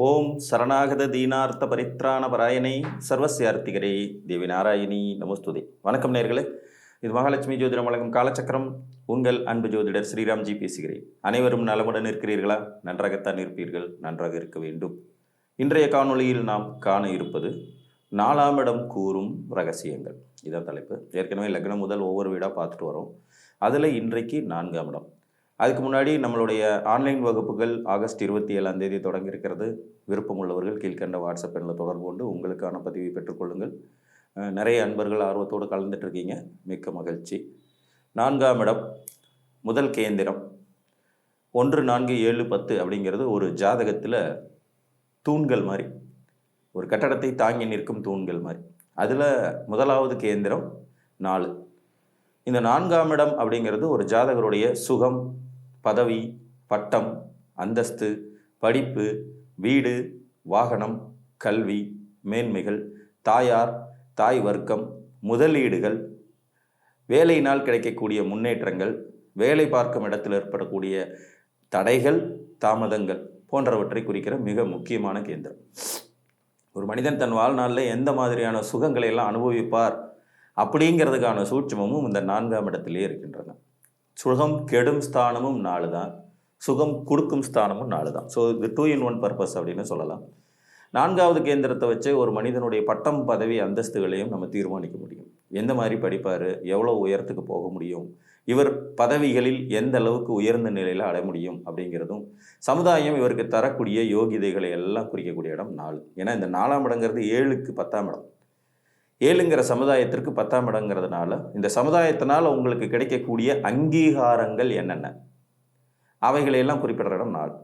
ஓம் சரணாகத தீனார்த்த பரித்ராண பராயணை சர்வசியார்த்திகரே தேவி நாராயணி நமஸ்துதே. வணக்கம் நேர்களே. இது மகாலட்சுமி ஜோதிடம் வழங்கும் காலச்சக்கரம். உங்கள் அன்பு ஜோதிடர் ஸ்ரீராம்ஜி பேசுகிறேன். அனைவரும் நலமுடன் இருக்கிறீர்களா? நன்றாகத்தான் இருப்பீர்கள். நன்றாக இருக்க வேண்டும். இன்றைய காணொளியில் நாம் காண இருப்பது நாலாம் இடம் கூறும் ரகசியங்கள். இதான் தலைப்பு. ஏற்கனவே லக்னம் முதல் ஒவ்வொரு வீடாக பார்த்துட்டு வரோம். அதில் இன்றைக்கு நான்காம் இடம். அதுக்கு முன்னாடி நம்மளுடைய ஆன்லைன் வகுப்புகள் ஆகஸ்ட் இருபத்தி ஏழாம் தேதி தொடங்கியிருக்கிறது. விருப்பம் உள்ளவர்கள் கீழ்கண்ட வாட்ஸ்அப் எண்ணில் தொடர்பு கொண்டு உங்களுக்கான பதிவை பெற்றுக்கொள்ளுங்கள் நிறைய அன்பர்கள் ஆர்வத்தோடு கலந்துட்டுருக்கீங்க. மிக்க மகிழ்ச்சி. நான்காம் இடம் முதல் கேந்திரம். ஒன்று நான்கு ஏழு பத்து அப்படிங்கிறது ஒரு ஜாதகத்தில் தூண்கள் மாதிரி. ஒரு கட்டடத்தை தாங்கி நிற்கும் தூண்கள் மாதிரி. அதில் முதலாவது கேந்திரம் நாலு. இந்த நான்காம் இடம் அப்படிங்கிறது ஒரு ஜாதகருடைய சுகம் பதவி பட்டம் அந்தஸ்து படிப்பு வீடு வாகனம் கல்வி மேன்மைகள் தாயார் தாய் வர்க்கம் முதலீடுகள் வேலையினால் கிடைக்கக்கூடிய முன்னேற்றங்கள் வேலை பார்க்கும் இடத்தில் ஏற்படக்கூடிய தடைகள் தாமதங்கள் போன்றவற்றை குறிக்கிற மிக முக்கியமான கேந்திரம். ஒரு மனிதன் தன் வாழ்நாளில் எந்த மாதிரியான சுகங்களை எல்லாம் அனுபவிப்பார் அப்படிங்கிறதுக்கான சூட்சமமும் இந்த நான்காம் இடத்திலே இருக்கின்றன. சுகம் கெடும் ஸ்தானமும் நாலு தான் சுகம் கொடுக்கும் ஸ்தானமும் நாலு தான் ஸோ இது டூ இன் ஒன் பர்பஸ் அப்படின்னு சொல்லலாம். நான்காவது கேந்திரத்தை வச்சு ஒரு மனிதனுடைய பட்டம் பதவி அந்தஸ்துகளையும் நம்ம தீர்மானிக்க முடியும். எந்த மாதிரி படிப்பார்? எவ்வளோ உயரத்துக்கு போக முடியும்? இவர் பதவிகளில் எந்த அளவுக்கு உயர்ந்த நிலையில் அடைய முடியும் அப்படிங்கிறதும் சமுதாயம் இவருக்கு தரக்கூடிய யோகிதைகளை எல்லாம் குறிக்கக்கூடிய இடம் நாலு. ஏன்னா இந்த நாலாம் இடங்கிறது ஏழுக்கு பத்தாம் இடம். ஏழுங்கிற சமுதாயத்திற்கு பத்தாம் இடங்கிறதுனால இந்த சமுதாயத்தினால் உங்களுக்கு கிடைக்கக்கூடிய அங்கீகாரங்கள் என்னென்ன? அவைகளையெல்லாம் குறிப்பிடுற இடம் நாலு.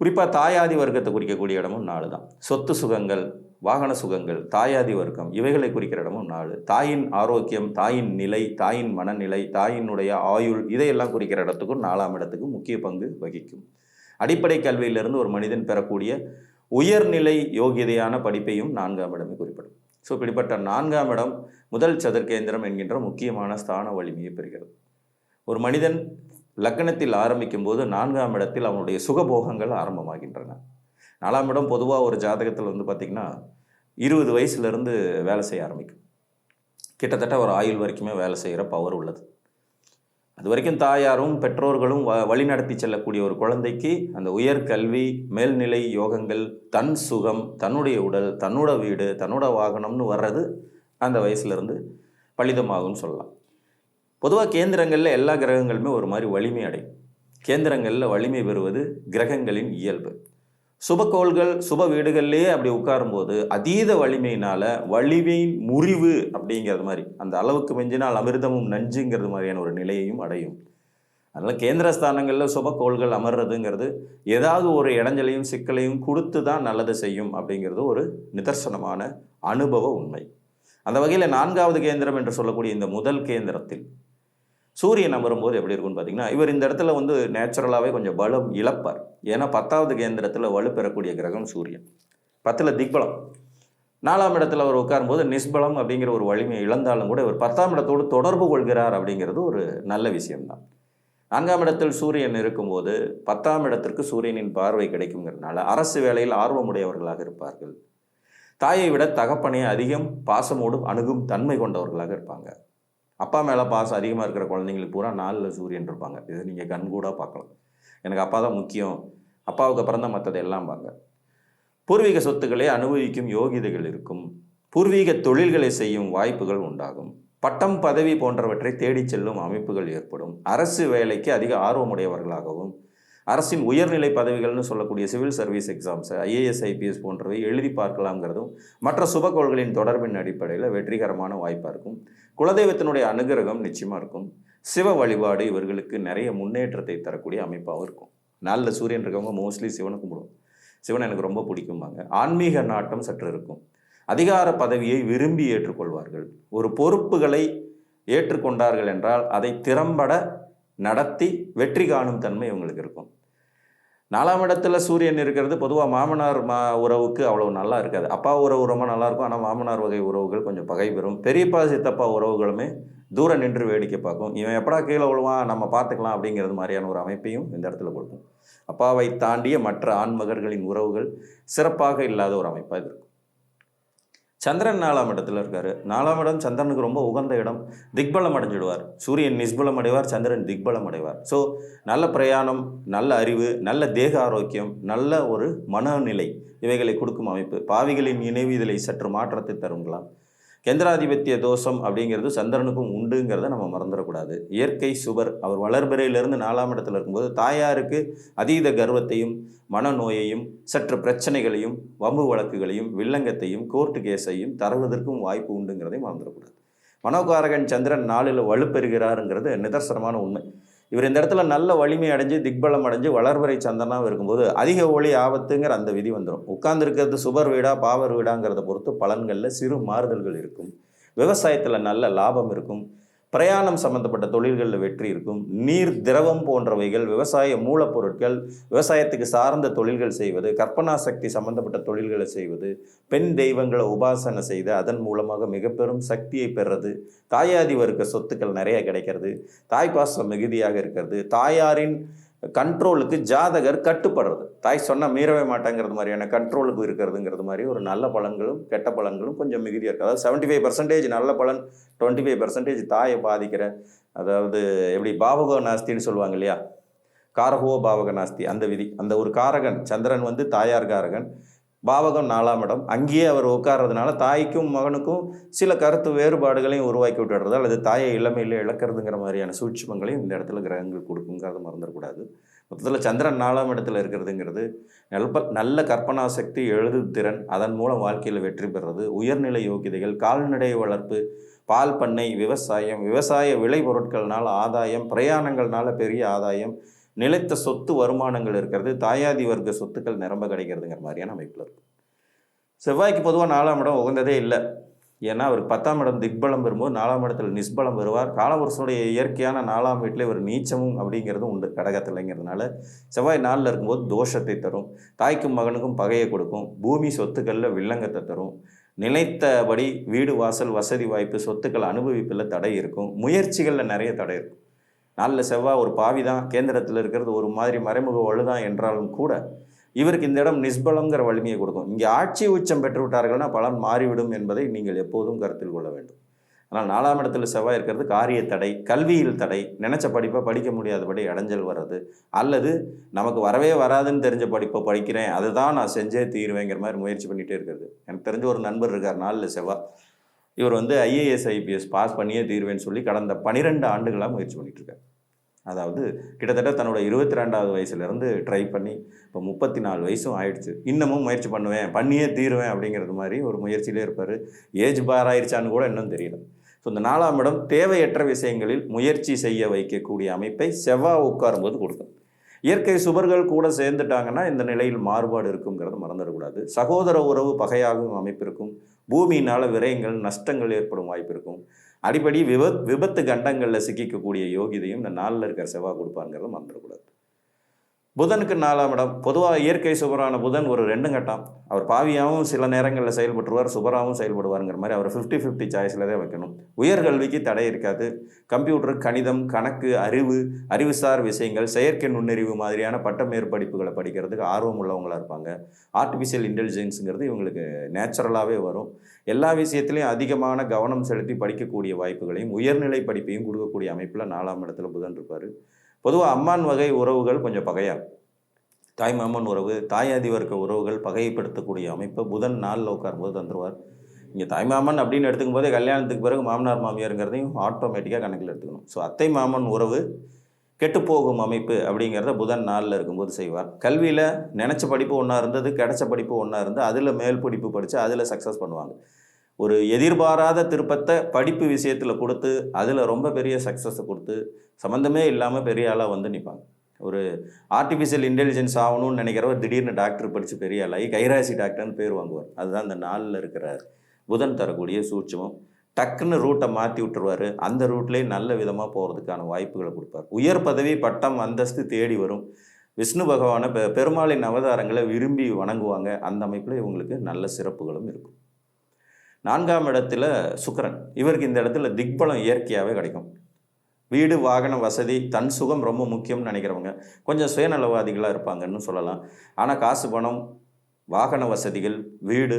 குறிப்பாக தாயாதி வர்க்கத்தை குறிக்கக்கூடிய இடமும் நாலு தான். சொத்து சுகங்கள் வாகன சுகங்கள் தாயாதி வர்க்கம் இவைகளை குறிக்கிற இடமும் நாலு. தாயின் ஆரோக்கியம் தாயின் நிலை தாயின் மனநிலை தாயினுடைய ஆயுள் இதையெல்லாம் குறிக்கிற இடத்துக்கும் நாலாம் இடத்துக்கும் முக்கிய பங்கு வகிக்கும். அடிப்படை கல்வியிலிருந்து ஒரு மனிதன் பெறக்கூடிய உயர்நிலை யோகியதையான படிப்பையும் நான்காம் இடமே குறிப்பிடும். ஸோ இப்படிப்பட்ட நான்காம் இடம் முதல் சதுர்கேந்திரம் என்கின்ற முக்கியமான ஸ்தான வலிமையை பெறுகிறது. ஒரு மனிதன் லக்கணத்தில் ஆரம்பிக்கும் போது நான்காம் இடத்தில் அவனுடைய சுகபோகங்கள் ஆரம்பமாகின்றன. நாலாம் இடம் பொதுவாக ஒரு ஜாதகத்தில் வந்து பார்த்திங்கன்னா இருபது வயசுலேருந்து வேலை செய்ய ஆரம்பிக்கும். கிட்டத்தட்ட ஒரு ஆயுள் வரைக்குமே வேலை செய்கிற பவர் உள்ளது. அது வரைக்கும் தாயாரும் பெற்றோர்களும் வ வழிநடத்தி செல்லக்கூடிய ஒரு குழந்தைக்கு அந்த உயர் கல்வி மேல்நிலை யோகங்கள் தன் சுகம் தன்னுடைய உடல் தன்னோட வீடு தன்னோட வாகனம்னு வர்றது அந்த வயசுலேருந்து பலிதமாகும்னு சொல்லலாம். பொதுவாக கேந்திரங்களில் எல்லா கிரகங்களுமே ஒரு மாதிரி வலிமை அடையும். கேந்திரங்களில் வலிமை பெறுவது கிரகங்களின் இயல்பு. சுபக்கோள்கள் சுப வீடுகள்லேயே அப்படி உட்காரும்போது அதீத வலிமையினால வலிமையின் முறிவு அப்படிங்கிறது மாதிரி அந்த அளவுக்கு மிஞ்சினால் அமிர்தமும் நஞ்சுங்கிறது மாதிரியான ஒரு நிலையையும் அடையும். அதனால் கேந்திர ஸ்தானங்களில் சுபக்கோள்கள் அமர்றதுங்கிறது ஏதாவது ஒரு இடைஞ்சலையும் சிக்கலையும் கொடுத்து தான் நல்லது செய்யும் அப்படிங்கிறது ஒரு நிதர்சனமான அனுபவ உண்மை. அந்த வகையில் நான்காவது கேந்திரம் என்று சொல்லக்கூடிய இந்த முதல் கேந்திரத்தில் சூரியன் அமரும்போது எப்படி இருக்கும்னு பார்த்தீங்கன்னா இவர் இந்த இடத்துல வந்து நேச்சுரலாகவே கொஞ்சம் பலம் இழப்பார். ஏன்னா பத்தாவது கேந்திரத்தில் வலு பெறக்கூடிய கிரகம் சூரியன். பத்தில் திக்பலம். நாலாம் இடத்துல அவர் உட்காரும்போது நிஸ்பலம் அப்படிங்கிற ஒரு வலிமையை இழந்தாலும் கூட இவர் பத்தாம் இடத்தோடு தொடர்பு கொள்கிறார் அப்படிங்கிறது ஒரு நல்ல விஷயம்தான். நான்காம் இடத்தில் சூரியன் இருக்கும்போது பத்தாம் இடத்திற்கு சூரியனின் பார்வை கிடைக்குங்கிறதுனால அரசு வேலையில் ஆர்வமுடையவர்களாக இருப்பார்கள். தாயை விட தகப்பனை அதிகம் பாசமோடும் அணுகும் தன்மை கொண்டவர்களாக இருப்பாங்க. அப்பா மேலே பாசம் அதிகமாக இருக்கிற குழந்தைங்களுக்கு பூரா நாளில் சூரியன் இருப்பாங்க. இதை நீங்கள் கண்கூடாக பார்க்கலாம். எனக்கு அப்பா தான் முக்கியம். அப்பாவுக்கு அப்புறம் தான் மற்றது எல்லாம் பாங்க. பூர்வீக சொத்துக்களை அனுபவிக்கும் யோகிதைகள் இருக்கும். பூர்வீக தொழில்களை செய்யும் வாய்ப்புகள் உண்டாகும். பட்டம் பதவி போன்றவற்றை தேடிச் செல்லும் அமைப்புகள் ஏற்படும். அரசு வேலைக்கு அதிக ஆர்வமுடையவர்களாகவும் அரசின் உயர்நிலை பதவிகள்னு சொல்லக்கூடிய சிவில் சர்வீஸ் எக்ஸாம்ஸை ஐஏஎஸ் ஐபிஎஸ் போன்றவை எழுதி பார்க்கலாங்கிறதும் மற்ற சுபகோள்களின் தொடர்பின் அடிப்படையில் வெற்றிகரமான வாய்ப்பாக இருக்கும். குலதெய்வத்தினுடைய அனுகிரகம் நிச்சயமாக இருக்கும். சிவ வழிபாடு இவர்களுக்கு நிறைய முன்னேற்றத்தை தரக்கூடிய அமைப்பாகவும் இருக்கும். நல்ல சூரியன் இருக்கவங்க மோஸ்ட்லி சிவனை கும்பிடுவோம் சிவன் எனக்கு ரொம்ப பிடிக்கும்பாங்க. ஆன்மீக நாட்டம் சற்று இருக்கும். அதிகார பதவியை விரும்பி ஏற்றுக்கொள்வார்கள். ஒரு பொறுப்புகளை ஏற்றுக்கொண்டார்கள் என்றால் அதை திறம்பட நடத்தி வெற்றி காணும் தன்மை இவங்களுக்கு இருக்கும். நாலாம் இடத்துல சூரியன் இருக்கிறது பொதுவாக மாமனார் மா உறவுக்கு அவ்வளோ நல்லா இருக்காது. அப்பா உறவு ரொம்ப நல்லாயிருக்கும் ஆனால் மாமனார் வகை உறவுகள் கொஞ்சம் பகை பெறும். பெரியப்பா சித்தப்பா உறவுகளுமே தூரம் நின்று வேடிக்கை பார்க்கும். இவன் எப்படா கீழே விழுவான்? நம்ம பார்த்துக்கலாம் அப்படிங்கிறது மாதிரியான ஒரு அமைப்பையும் இந்த இடத்துல கொடுக்கும். அப்பாவை தாண்டிய மற்ற ஆண்மகர்களின் உறவுகள் சிறப்பாக இல்லாத ஒரு அமைப்பாக இது இருக்கும். சந்திரன் நாலாம் இடத்துல இருக்காரு. நாலாம் இடம் சந்திரனுக்கு ரொம்ப உகந்த இடம். திக்பலம் அடைஞ்சிடுவார். சூரியன் நிஸ்பலம் அடைவார் சந்திரன் திக்பலம் அடைவார். ஸோ நல்ல பிரயாணம் நல்ல அறிவு நல்ல தேக ஆரோக்கியம் நல்ல ஒரு மனநிலை இவைகளை கொடுக்கும் அமைப்பு. பாவிகளின் நினைவு இதில் சற்று மாற்றத்தை தருங்களாம் கேந்திராதிபத்திய தோஷம் அப்படிங்கிறது சந்திரனுக்கும் உண்டுங்கிறத நம்ம மறந்துடக்கூடாது. இயற்கை சுவர் அவர் வளர்பிறையிலிருந்து நாலாம் இடத்துல இருக்கும்போது தாயாருக்கு அதீத கர்வத்தையும் மனநோயையும் சற்று பிரச்சனைகளையும் வம்பு வழக்குகளையும் வில்லங்கத்தையும் கோர்ட்டு கேஸையும் தருவதற்கும் வாய்ப்பு உண்டுங்கிறதையும் மறந்துடக்கூடாது. மனோகாரகன் சந்திரன் நாளில் வலுப்பெறுகிறாருங்கிறது நிதர்சனமான உண்மை. இவர் இந்த இடத்துல நல்ல வலிமை அடைஞ்சு திக்பலம் அடைஞ்சு வளர்வரை சந்தனாக இருக்கும்போது அதிக ஒளி ஆபத்துங்கிற அந்த விதி வந்துடும் உட்கார்ந்துருக்கிறது சுபர் வீடா பாவர் வீடாங்கிறத பொறுத்து பலன்களில் சிறு மாறுதல்கள் இருக்கும். விவசாயத்தில் நல்ல லாபம் இருக்கும். பிரயாணம் சம்பந்தப்பட்ட தொழில்களில் வெற்றி இருக்கும். நீர் திரவம் போன்றவைகள் விவசாய மூலப்பொருட்கள் விவசாயத்துக்கு சார்ந்த தொழில்கள் செய்வது கற்பனா சக்தி சம்பந்தப்பட்ட தொழில்களை செய்வது பெண் தெய்வங்களை உபாசனை செய்து அதன் மூலமாக மிக பெரும் சக்தியை பெறுறது தாயாதி வர்க்க சொத்துக்கள் நிறைய கிடைக்கிறது தாய்ப்பாசம் மிகுதியாக இருக்கிறது தாயாரின் கண்ட்ரோலுக்கு ஜாதகர் கட்டுப்படுறது. தாய் சொன்னால் மீறவே மாட்டேங்கிறது மாதிரியான கண்ட்ரோலுக்கு இருக்கிறதுங்கிறது மாதிரி ஒரு நல்ல பலன்களும் கெட்ட பலன்களும் கொஞ்சம் மிகுதியாக இருக்குது அதாவது செவன்ட்டி ஃபைவ் பர்சன்டேஜ் நல்ல பலன் டுவெண்ட்டி ஃபைவ் பர்சன்டேஜ் தாயை பாதிக்கிற அதாவது எப்படி பாவகோ நாஸ்தின்னு சொல்லுவாங்க இல்லையா? காரகோ பாவக நாஸ்தி அந்த விதி. அந்த ஒரு காரகன் சந்திரன் வந்து தாயார் காரகன். பாவகம் நாலாம் இடம். அங்கேயே அவர் உட்கார்றதுனால தாய்க்கும் மகனுக்கும் சில கருத்து வேறுபாடுகளையும் உருவாக்கி விட்டுறது அல்லது தாயை இளமையிலே இழக்கிறதுங்கிற மாதிரியான சூட்சமங்களையும் இந்த இடத்துல கிரகங்கள் கொடுக்குங்கிறத மறந்துடக்கூடாது. மொத்தத்தில் சந்திரன் நாலாம் இடத்துல இருக்கிறதுங்கிறது நல்ல நல்ல கற்பனா சக்தி எழுது திறன் அதன் மூலம் வாழ்க்கையில் வெற்றி பெறுறது. உயர்நிலை யோகிதைகள் கால்நடை வளர்ப்பு பால் பண்ணை விவசாயம் விவசாய விளைபொருட்கள்னால் ஆதாயம் பிரயாணங்கள்னால பெரிய ஆதாயம் நிலைத்த சொத்து வருமானங்கள் இருக்கிறது தாயாதி வர்க்க சொத்துக்கள் நிரம்ப கிடைக்கிறதுங்கிற மாதிரியான அமைப்பில் இருக்கும் செவ்வாய்க்கு பொதுவாக நாலாம் இடம் உகந்ததே இல்லை. ஏன்னா அவர் பத்தாம் இடம் திக்பலம் வரும்போது நாலாம் இடத்துல நிஸ்பலம் வருவார் காலவரசனுடைய இயற்கையான நாலாம் வீட்டில் ஒரு நீச்சமும் அப்படிங்கிறதும் உண்டு. கடகத்தில்ங்கிறதுனால செவ்வாய் நாளில் இருக்கும்போது தோஷத்தை தரும். தாய்க்கும் மகனுக்கும் பகையை கொடுக்கும். பூமி சொத்துக்களில் வில்லங்கத்தை தரும். நிலைத்தபடி வீடு வாசல் வசதி வாய்ப்பு சொத்துக்கள் அனுபவிப்பில் தடை இருக்கும். முயற்சிகளில் நிறைய தடை இருக்கும். நாளில் செவ்வாய் ஒரு பாவி தான் கேந்திரத்தில் இருக்கிறது ஒரு மாதிரி மறைமுக வலுதான் என்றாலும் கூட இவருக்கு இந்த இடம் நிஸ்பலங்கிற வலிமையை கொடுக்கும். இங்கே ஆட்சி உச்சம் பெற்று விட்டார்கள்னா பலன் மாறிவிடும் என்பதை நீங்கள் எப்போதும் கருத்தில் கொள்ள வேண்டும். ஆனால் நாலாம் இடத்துல செவ்வாய் இருக்கிறது காரிய தடை கல்வியில் தடை நினச்ச படிப்பை படிக்க முடியாதபடி இடைஞ்சல் வர்றது அல்லது நமக்கு வரவே வராதுன்னு தெரிஞ்ச படிப்பை படிக்கிறேன் அதுதான் நான் செஞ்சே தீருவேங்கிற மாதிரி முயற்சி பண்ணிகிட்டே இருக்கிறது. எனக்கு தெரிஞ்ச ஒரு நண்பர் இருக்கார் நாளில் செவ்வாய் இவர் வந்து ஐஏஎஸ் ஐபிஎஸ் பாஸ் பண்ணியே தீர்வேன்னு சொல்லி கடந்த பனிரெண்டு ஆண்டுகளாக முயற்சி பண்ணிட்டுருக்காரு. அதாவது கிட்டத்தட்ட தன்னோட இருபத்தி ரெண்டாவது வயசுலேருந்து ட்ரை பண்ணி இப்போ முப்பத்தி நாலு வயசும் ஆயிடுச்சு. இன்னமும் முயற்சி பண்ணுவேன் பண்ணியே தீருவேன் அப்படிங்கிறது மாதிரி ஒரு முயற்சியிலே இருப்பார். ஏஜ் பார் ஆயிடுச்சான்னு கூட இன்னும் தெரியல. ஸோ இந்த நாலாம் இடம் தேவையற்ற விஷயங்களில் முயற்சி செய்ய வைக்கக்கூடிய அமைப்பை செவ்வாய் உட்காரும்போது கொடுக்கும். இயற்கை சுபர்கள் கூட சேர்ந்துட்டாங்கன்னா இந்த நிலையில் மாறுபாடு இருக்குங்கிறத மறந்துடக்கூடாது. சகோதர உறவு பகையாகும் அமைப்பிற்கும் பூமியினால் விரயங்கள் நஷ்டங்கள் ஏற்படும் வாய்ப்பு இருக்கும். அடிப்படி விபத் விபத்து கண்டங்களில் சிக்கிக்கக்கூடிய யோகிதையும் இந்த நாளில் இருக்கிற செவ்வாய் கொடுப்பாங்கிறத மறந்துடக்கூடாது. புதனுக்கு நாலாம் இடம். பொதுவாக இயற்கை சுபரான புதன் ஒரு ரெண்டு கட்டம். அவர் பாவியாகவும் சில நேரங்களில் செயல்பட்டுருவார் சுபராகவும் செயல்படுவாருங்கிற மாதிரி அவர் ஃபிஃப்டி ஃபிஃப்டி சாய்ஸில் தான் வைக்கணும். உயர்கல்விக்கு தடை இருக்காது. கம்ப்யூட்டர் கணிதம் கணக்கு அறிவு அறிவுசார் விஷயங்கள் செயற்கை நுண்ணறிவு மாதிரியான பட்ட மேற்படிப்புகளை படிக்கிறதுக்கு ஆர்வம் உள்ளவங்களாக இருப்பாங்க. ஆர்டிஃபிஷியல் இன்டெலிஜென்ஸுங்கிறது இவங்களுக்கு நேச்சுரலாகவே வரும். எல்லா விஷயத்துலையும் அதிகமான கவனம் செலுத்தி படிக்கக்கூடிய வாய்ப்புகளையும் உயர்நிலை படிப்பையும் கொடுக்கக்கூடிய அமைப்பில் நாலாம் இடத்துல புதன் இருப்பார். பொதுவாக அம்மான் வகை உறவுகள் கொஞ்சம் பகையாகும் தாய் மாமன் உறவு தாய் வர்க்க உறவுகள் பகைப்படுத்தக்கூடிய அமைப்பை. புதன் நாளில் உட்காரும்போது தந்துடுவார் இங்கே தாய்மாமன் அப்படின்னு எடுத்துக்கும் போதே கல்யாணத்துக்கு பிறகு மாமனார் மாமியாருங்கிறதையும் ஆட்டோமேட்டிக்காக கணக்கில் எடுத்துக்கணும். ஸோ அத்தை மாமன் உறவு கெட்டுப்போகும் அமைப்பு அப்படிங்கிறத புதன் நாளில் இருக்கும்போது செய்வார். கல்வியில் நினச்ச படிப்பு ஒன்றா இருந்தது கிடைச்ச படிப்பு ஒன்றா இருந்து அதில் மேல் படிப்பு படித்து அதில் சக்ஸஸ் பண்ணுவாங்க. ஒரு எதிர்பாராத திருப்பத்தை படிப்பு விஷயத்தில் கொடுத்து அதில் ரொம்ப பெரிய சக்ஸஸை கொடுத்து சம்மந்தமே இல்லாமல் பெரிய ஆளாக வந்து நிற்பாங்க ஒரு ஆர்டிஃபிஷியல் இன்டெலிஜென்ஸ் ஆகணும்னு நினைக்கிறவர் திடீர்னு டாக்டர் படித்து பெரிய ஆளாகி கைராசி டாக்டர்னு பேர் வாங்குவார். அதுதான் அந்த நாளில் இருக்கிற புதன் தரக்கூடிய சூட்சமம். டக்குன்னு ரூட்டை மாற்றி விட்டுருவார். அந்த ரூட்லேயே நல்ல விதமாக போகிறதுக்கான வாய்ப்புகளை கொடுப்பார். உயர் பதவி பட்டம் அந்தஸ்து தேடி வரும். விஷ்ணு பகவானை பெ பெருமாளின் அவதாரங்களை விரும்பி வணங்குவாங்க. அந்த அமைப்பில் இவங்களுக்கு நல்ல சிறப்புகளும் இருக்கும். நான்காம் இடத்துல சுக்கரன். இவருக்கு இந்த இடத்துல திக்பலம் இயற்கையாகவே கிடைக்கும். வீடு வாகன வசதி தன் சுகம் ரொம்ப முக்கியம்னு நினைக்கிறவங்க கொஞ்சம் சுயநலவாதிகளாக இருப்பாங்கன்னு சொல்லலாம். ஆனால் காசு பணம் வாகன வசதிகள் வீடு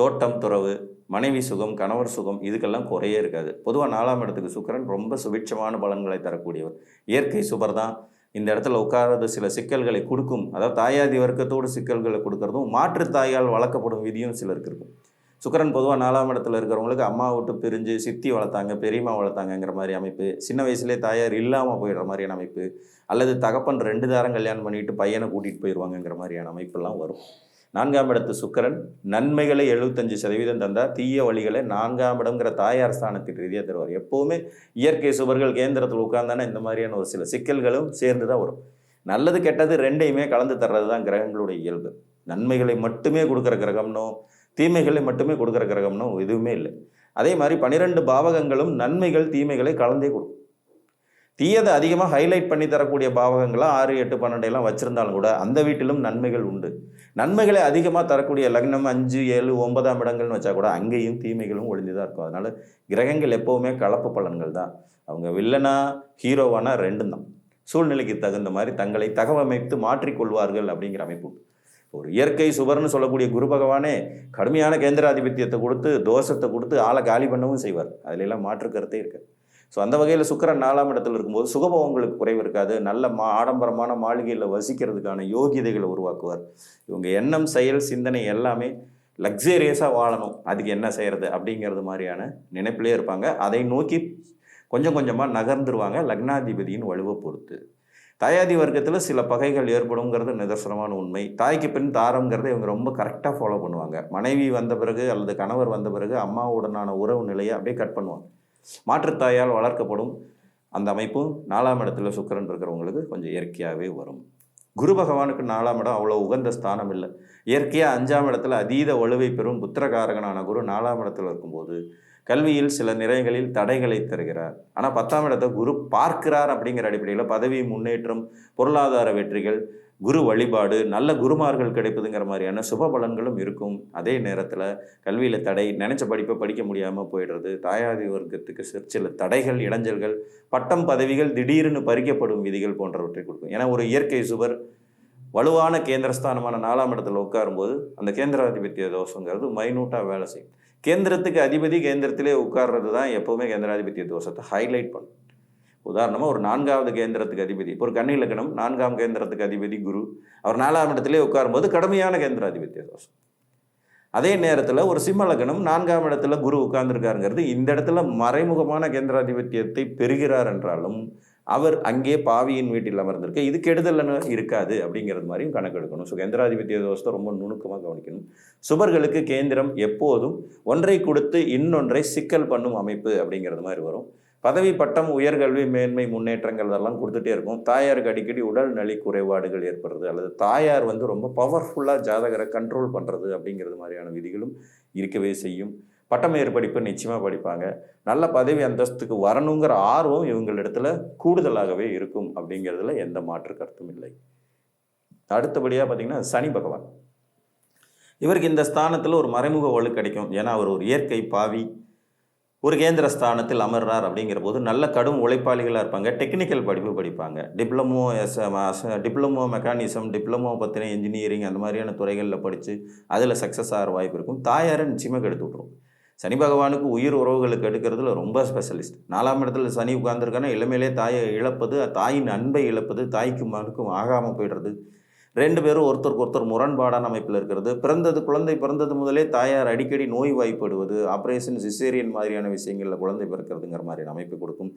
தோட்டம் துறவு மனைவி சுகம் கணவர் சுகம் இதுக்கெல்லாம் குறையே இருக்காது. பொதுவாக நாலாம் இடத்துக்கு சுக்கரன் ரொம்ப சுபிட்சமான பலன்களை தரக்கூடியவர். இயற்கை சுபர் தான் இந்த இடத்துல உட்கார்றது சில சிக்கல்களை கொடுக்கும். அதாவது தாயாதி வர்க்கத்தோடு சிக்கல்களை கொடுக்கறதும் மாற்று தாயால் வளர்க்கப்படும் விதியும் சிலருக்கு இருக்கும். சுக்கரன் பொதுவாக நாலாம் இடத்துல இருக்கிறவங்களுக்கு அம்மா விட்டு பிரிஞ்சு சித்தி வளர்த்தாங்க பெரியம்மா வளர்த்தாங்கங்கிற மாதிரி அமைப்பு சின்ன வயசுலேயே தாயார் இல்லாமல் போயிடுற மாதிரியான அமைப்பு அல்லது தகப்பன் ரெண்டு தாரம் கல்யாணம் பண்ணிட்டு பையனை கூட்டிகிட்டு போயிடுவாங்கங்கிற மாதிரியான அமைப்பெல்லாம் வரும். நான்காம் இடத்து சுக்கிரன் நன்மைகளை எழுபத்தஞ்சு சதவீதம் தந்தால் தீய வழிகளை நான்காம் இடம்ங்கிற தாயார் ஸ்தானத்தின் ரீதியாக தருவார். எப்போவுமே இயற்கை சுவர்கள் கேந்திரத்தில் உட்கார்ந்தானே இந்த மாதிரியான ஒரு சில சிக்கல்களும் சேர்ந்து தான் வரும். நல்லது கெட்டது ரெண்டையுமே கலந்து தர்றது தான் கிரகங்களுடைய இயல்பு. நன்மைகளை மட்டுமே கொடுக்குற கிரகம்னோ தீமைகளை மட்டுமே கொடுக்குற கிரகம்னோ எதுவுமே இல்லை. அதே மாதிரி பன்னிரெண்டு பாவகங்களும் நன்மைகள் தீமைகளை கலந்தே கொடுக்கும் தீயதை அதிகமாக ஹைலைட் பண்ணி தரக்கூடிய பாவகங்களாக ஆறு எட்டு பன்னெண்டு எல்லாம் கூட அந்த வீட்டிலும் நன்மைகள் உண்டு. நன்மைகளை அதிகமாக தரக்கூடிய லக்னம் அஞ்சு ஏழு ஒன்பதாம் இடங்கள்னு வச்சா கூட அங்கேயும் தீமைகளும் ஒழிஞ்சு தான் இருக்கும். அதனால் கிரகங்கள் எப்போவுமே கலப்பு பலன்கள் தான். அவங்க வில்லனா ஹீரோவானா ரெண்டும் தான். சூழ்நிலைக்கு தகுந்த மாதிரி தங்களை தகவமைத்து மாற்றிக்கொள்வார்கள் அப்படிங்கிற அமைப்பு ஒரு இயற்கை சுவர்னு சொல்லக்கூடிய குரு பகவானே கடுமையான கேந்திராதிபத்தியத்தை கொடுத்து தோஷத்தை கொடுத்து ஆளை காலி பண்ணவும் செய்வார். அதிலெல்லாம் மாற்று கருத்தே இருக்கு ஸோ அந்த வகையில் சுக்கரன் நாலாம் இடத்துல இருக்கும்போது சுகபோகங்களுக்கு குறைவு இருக்காது. நல்ல மா ஆடம்பரமான மாளிகையில் வசிக்கிறதுக்கான யோகியதைகளை உருவாக்குவார். இவங்க எண்ணம் செயல் சிந்தனை எல்லாமே லக்ஸேரியஸாக வாழணும். அதுக்கு என்ன செய்கிறது அப்படிங்கிறது மாதிரியான நினைப்பிலே இருப்பாங்க. அதை நோக்கி கொஞ்சம் கொஞ்சமாக நகர்ந்துருவாங்க லக்னாதிபதியின் வலுவை பொறுத்து. தாயாதி வர்க்கத்தில் சில பகைகள் ஏற்படுங்கிறது நிதர்சனமான உண்மை. தாய்க்கு பின் தாரம்ங்கிறத இவங்க ரொம்ப கரெக்டாக ஃபாலோ பண்ணுவாங்க. மனைவி வந்த பிறகு அல்லது கணவர் வந்த பிறகு அம்மாவுடனான உறவு நிலையை அப்படியே கட் பண்ணுவாங்க. மாற்றுத்தாயால் வளர்க்கப்படும் அந்த அமைப்பும் நாலாம் இடத்துல சுக்கிரன் இருக்கிறவங்களுக்கு கொஞ்சம் இயற்கையாகவே வரும். குரு பகவானுக்கு நாலாம் இடம் அவ்வளோ உகந்த ஸ்தானம் இல்லை. இயற்கையாக அஞ்சாம் இடத்துல அதீத வலுவை பெறும் புத்திரகாரகனான குரு நாலாம் இடத்துல இருக்கும்போது கல்வியில் சில நிறைகளில் தடைகளை தருகிறார். ஆனால் பத்தாம் இடத்தை குரு பார்க்கிறார் அப்படிங்கிற அடிப்படையில் பதவி முன்னேற்றம் பொருளாதார வெற்றிகள் குரு வழிபாடு நல்ல குருமார்கள் கிடைப்பதுங்கிற மாதிரியான சுப பலன்களும் இருக்கும். அதே நேரத்தில் கல்வியில் தடை நினச்ச படிப்பை படிக்க முடியாமல் போயிடுறது தாயாதி வர்க்கத்துக்கு சில தடைகள் இடைஞ்சல்கள் பட்டம் பதவிகள் திடீர்னு பறிக்கப்படும் விதிகள் போன்றவற்றை கொடுக்கும். ஏன்னா ஒரு இயற்கை சுவர் வலுவான கேந்திரஸ்தானமான நாலாம் இடத்துல உட்காரும்போது அந்த கேந்திராதிபத்திய தோஷங்கிறது மைனூட்டாக வேலை செய்யும். கேந்திரத்துக்கு அதிபதி கேந்திரத்திலே உட்கார்றது தான் எப்போவுமே கேந்திராதிபத்திய தோஷத்தை ஹைலைட் பண்ணும். உதாரணமாக ஒரு நான்காவது கேந்திரத்துக்கு அதிபதி இப்போ ஒரு கன்னி இலக்கணம் நான்காம் கேந்திரத்துக்கு அதிபதி குரு அவர் நாலாம் இடத்துலேயே உட்காரும்போது கடுமையான கேந்திராதிபத்திய தோஷம். அதே நேரத்தில் ஒரு சிம்ம லக்னம் நான்காம் இடத்துல குரு உட்கார்ந்துருக்காருங்கிறது இந்த இடத்துல மறைமுகமான கேந்திராதிபத்தியத்தை பெறுகிறார் என்றாலும் அவர் அங்கே பாவியின் வீட்டில் அமர்ந்திருக்க இது கெடுதல் இருக்காது அப்படிங்கிறது மாதிரியும் கணக்கெடுக்கணும் ஸோ கேந்திராதிபத்திய தோஷத்தை ரொம்ப நுணுக்கமாக கவனிக்கணும். சுபர்களுக்கு கேந்திரம் எப்போதும் ஒன்றை கொடுத்து இன்னொன்றை சிக்கல் பண்ணும் அமைப்பு அப்படிங்கிறது மாதிரி வரும். பதவி பட்டம் உயர்கல்வி மேன்மை முன்னேற்றங்கள் அதெல்லாம் கொடுத்துட்டே இருக்கும். தாயாருக்கு அடிக்கடி உடல் நலி குறைபாடுகள் ஏற்படுறது அல்லது தாயார் வந்து ரொம்ப பவர்ஃபுல்லாக ஜாதகரை கண்ட்ரோல் பண்ணுறது அப்படிங்கிறது மாதிரியான விதிகளும் இருக்கவே செய்யும். பட்டமேறு படிப்பு நிச்சயமாக படிப்பாங்க. நல்ல பதவி அந்தஸ்துக்கு வரணுங்கிற ஆர்வம் இவங்களிடத்துல கூடுதலாகவே இருக்கும் அப்படிங்கிறதுல எந்த மாற்று கருத்தும் இல்லை. அடுத்தபடியாக பார்த்தீங்கன்னா சனி பகவான். இவருக்கு இந்த ஸ்தானத்தில் ஒரு மறைமுக வலு கிடைக்கும். ஏன்னா அவர் ஒரு இயற்கை பாவி ஒரு கேந்திர ஸ்தானத்தில் அமர்றார் அப்படிங்கிற போது நல்ல கடும் உழைப்பாளிகளாக இருப்பாங்க. டெக்னிக்கல் படிப்பு படிப்பாங்க. Diploma S diploma mechanism diploma பற்றின இன்ஜினியரிங் அந்த மாதிரியான துறைகளில் படித்து அதில் சக்ஸஸ் ஆகிற வாய்ப்பு இருக்கும். தாயாரை நிச்சயமாக கெடுத்து விட்ரும் சனி பகவானுக்கு உயிர் உறவுகளுக்கு எடுக்கிறதுல ரொம்ப ஸ்பெஷலிஸ்ட் நாலாம் இடத்துல சனி உட்கார்ந்துருக்கானா இளமையிலே தாயை இழப்பது தாயின் அன்பை இழப்பது தாய்க்கும் மனுக்கும் ஆகாமல் போயிடுறது. ரெண்டு பேரும் ஒருத்தருக்கு ஒருத்தர் முரண்பாடான அமைப்பில் இருக்கிறது. பிறந்தது குழந்தை பிறந்தது முதலே தாயார் அடிக்கடி நோய் வாய்ப்படுவது ஆப்ரேஷன் சிசேரியன் மாதிரியான விஷயங்களில் குழந்தை பிறக்கிறதுங்கிற மாதிரியான அமைப்பு கொடுக்கும்.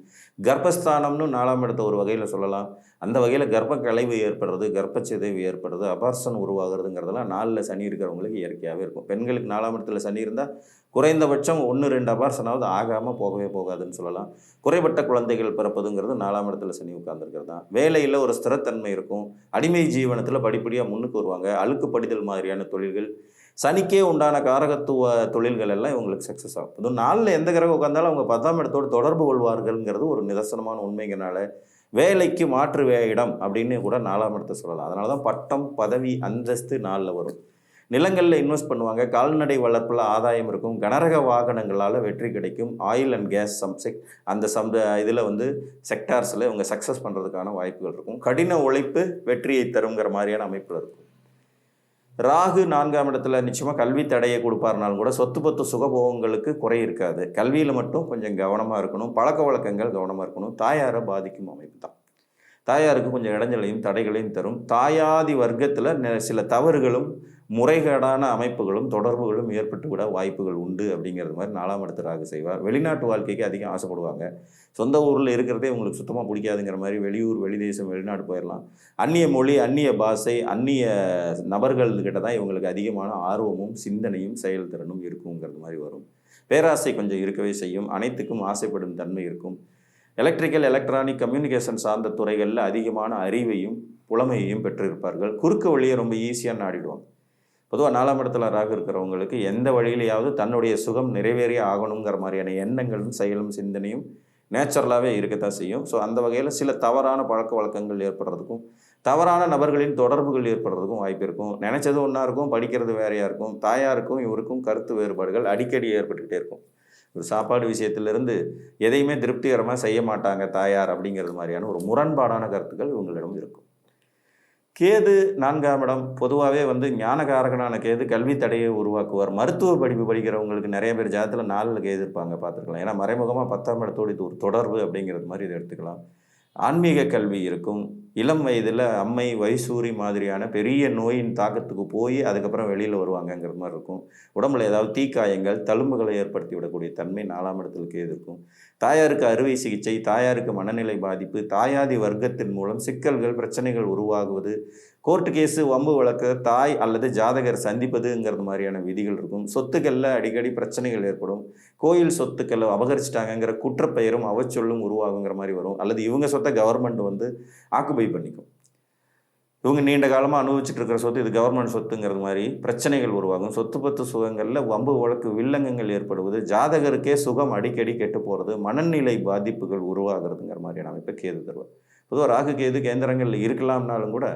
கர்ப்பஸ்தானம்னு நாலாம் இடத்த ஒரு வகையில் சொல்லலாம். அந்த வகையில் கர்ப்ப கலைவு ஏற்படுறது கர்ப்பச்சிதைவு ஏற்படுறது அபார்சன் உருவாகிறதுங்கிறதெல்லாம் நாலில் சனி இருக்கிறவங்களுக்கு இயற்கையாகவே இருக்கும். பெண்களுக்கு நாலாம் இடத்துல சனி இருந்தால் குறைந்தபட்சம் ஒன்று ரெண்டு அபார்சனாவது ஆகாமல் போகவே போகாதுன்னு சொல்லலாம். குறைபட்ட குழந்தைகள் பிறப்பதுங்கிறது நாலாம் இடத்துல சனி உட்கார்ந்துருக்கிறது? தான் வேலையில் ஒரு ஸ்திரத்தன்மை இருக்கும். அடிமை ஜீவனத்தில் படிப்படியாக முன்னுக்கு வருவாங்க. அழுக்கு படிதல் மாதிரியான தொழில்கள். சனிக்கே உண்டான காரகத்துவ தொழில்கள் எல்லாம் இவங்களுக்கு சக்ஸஸ் ஆகும். அதுவும் நாளில் எந்த கிரகம் உட்காந்தாலும் அவங்க பத்தாம் இடத்தோடு தொடர்பு கொள்வார்கள்ங்கிறது ஒரு நிதர்சனமான உண்மைங்கனால வேலைக்கு மாற்று வே இடம் அப்படின்னு கூட நாலாம் இடத்தை சொல்லலாம். அதனால தான் பட்டம் பதவி அந்தஸ்து நாளில் வரும். நிலங்களில் இன்வெஸ்ட் பண்ணுவாங்க. கால்நடை வளர்ப்பில் ஆதாயம் இருக்கும். கனரக வாகனங்களால் வெற்றி கிடைக்கும். ஆயில் அண்ட் கேஸ் சம்செக் அந்த சம் இதில் வந்து செக்டார்ஸில் இவங்க சக்ஸஸ் பண்ணுறதுக்கான வாய்ப்புகள் இருக்கும். கடின உழைப்பு வெற்றியை தருங்கிற மாதிரியான அமைப்பில் இருக்கும். ராகு நான்காம் இடத்துல நிச்சயமாக கல்வி தடையை கொடுப்பாருனாலும் கூட சொத்து பத்து சுகபோகங்களுக்கு குறை இருக்காது. கல்வியில் மட்டும் கொஞ்சம் கவனமாக இருக்கணும். பழக்க வழக்கங்கள் கவனமாக இருக்கணும். தாயாரை பாதிக்கும் அமைப்பு தான். தாயாருக்கு கொஞ்சம் இடைஞ்சலையும் தடைகளையும் தரும். தாயாதி வர்க்கத்தில் சில தவறுகளும் முறைகேடான அமைப்புகளும் தொடர்புகளும் ஏற்பட்டு விட வாய்ப்புகள் உண்டு அப்படிங்கிறது மாதிரி நாலாம் இடத்து ராகு செய்வார். வெளிநாட்டு வாழ்க்கைக்கு அதிகம் ஆசைப்படுவாங்க. சொந்த ஊரில் இருக்கிறதே உங்களுக்கு சுத்தமாக பிடிக்காதுங்கிற மாதிரி வெளியூர் வெளிதேசம் வெளிநாடு போயிடலாம் அந்நிய மொழி அந்நிய பாஷை அந்நிய நபர்கள்கிட்ட தான் இவங்களுக்கு அதிகமான ஆர்வமும் சிந்தனையும் செயல்திறனும் இருக்குங்கிறது மாதிரி வரும். பேராசை கொஞ்சம் இருக்கவே செய்யும். அனைத்துக்கும் ஆசைப்படும் தன்மை இருக்கும். எலக்ட்ரிக்கல் எலக்ட்ரானிக் கம்யூனிகேஷன் சார்ந்த துறைகளில் அதிகமான அறிவையும் புலமையையும் பெற்றிருப்பார்கள். குறுக்கு வழியை ரொம்ப ஈஸியாக நாடிடுவாங்க. பொதுவாக நாலாம் இடத்துல ராகு இருக்கிறவங்களுக்கு எந்த வழியிலையாவது தன்னுடைய சுகம் நிறைவேறிய ஆகணுங்கிற மாதிரியான எண்ணங்களும் செயலும் சிந்தனையும் நேச்சுரலாகவே இருக்கத்தான் செய்யும். ஸோ அந்த வகையில் சில தவறான பழக்க வழக்கங்கள் ஏற்படுறதுக்கும் தவறான நபர்களின் தொடர்புகள் ஏற்படுறதுக்கும் வாய்ப்பு இருக்கும். நினச்சது ஒன்றா இருக்கும் படிக்கிறது வேறையாக இருக்கும் தாயாருக்கும் இவருக்கும் கருத்து வேறுபாடுகள் அடிக்கடி ஏற்பட்டுக்கிட்டே இருக்கும். ஒரு சாப்பாடு விஷயத்திலிருந்து எதையுமே திருப்திகரமாக செய்ய மாட்டாங்க தாயார் அப்படிங்கிறது மாதிரியான ஒரு முரண்பாடான கருத்துக்கள் இவங்களிடம் இருக்கும். கேது நான்காம் இடம். பொதுவாகவே வந்து ஞானகாரகனான கேது கல்வி தடையை உருவாக்குவார். மருத்துவ படிப்பு படிக்கிறவங்களுக்கு நிறைய பேர் ஜாதத்தில் நாலில் கேது இருப்பாங்க பார்த்துருக்கலாம். ஏன்னா மறைமுகமாக பத்தாம் இடத்தோடு இது ஒரு தொடர்பு அப்படிங்கிறது மாதிரி இதை எடுத்துக்கலாம். ஆன்மீக கல்வி இருக்கும். இளம் வயதில் அம்மை வைசூரி மாதிரியான பெரிய நோயின் தாக்கத்துக்கு போய் அதுக்கப்புறம் வெளியில் வருவாங்கங்கிற மாதிரி இருக்கும். உடம்புல ஏதாவது தீக்காயங்கள் தழும்புகளை ஏற்படுத்தி விடக்கூடிய தன்மை நாலாம் இடத்துலக்கே இருக்கும் தாயாருக்கு அறுவை சிகிச்சை தாயாருக்கு மனநிலை பாதிப்பு தாயாதி வர்க்கத்தின் மூலம் சிக்கல்கள் பிரச்சனைகள் உருவாகுவது கோர்ட்டு கேஸு வம்பு வழக்கு தாய் அல்லது ஜாதகர் சந்திப்பதுங்கிறது மாதிரியான விதிகள் இருக்கும். சொத்துக்களில் அடிக்கடி பிரச்சனைகள் ஏற்படும். கோயில் சொத்துக்களை அபகரிச்சிட்டாங்கங்கிற குற்றப்பெயரும் அவச்சொல்லும் உருவாகுங்கிற மாதிரி வரும். அல்லது இவங்க சொத்தை கவர்மெண்ட் வந்து ஆக்குபை பண்ணிக்கும். இவங்க நீண்ட காலமாக அனுபவிச்சுட்டு இருக்கிற சொத்து இது கவர்மெண்ட் சொத்துங்கிறது மாதிரி பிரச்சனைகள் உருவாகும். சொத்து பத்து சுகங்களில் வம்பு வழக்கு வில்லங்கங்கள் ஏற்படுவது ஜாதகருக்கே சுகம் அடிக்கடி கெட்டு போகிறது மனநிலை பாதிப்புகள் உருவாகிறதுங்கிற மாதிரியான அமைப்பை கேது தருவார். பொதுவாக ராகு கேது கேந்திரங்களில் இருக்கலாம்னாலும் கூட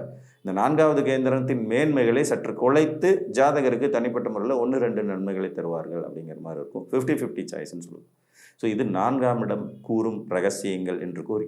இந்த நான்காவது கேந்திரத்தின் மேன்மைகளை சற்று குலைத்து ஜாதகருக்கு தனிப்பட்ட முறையில் ஒன்று ரெண்டு நன்மைகளை தருவார்கள் அப்படிங்கிற மாதிரி இருக்கும். ஃபிஃப்டி ஃபிஃப்டி சாய்ஸ்ன்னு சொல்லுவோம். ஸோ இது நான்காம் இடம் கூறும் ரகசியங்கள் என்று கூறி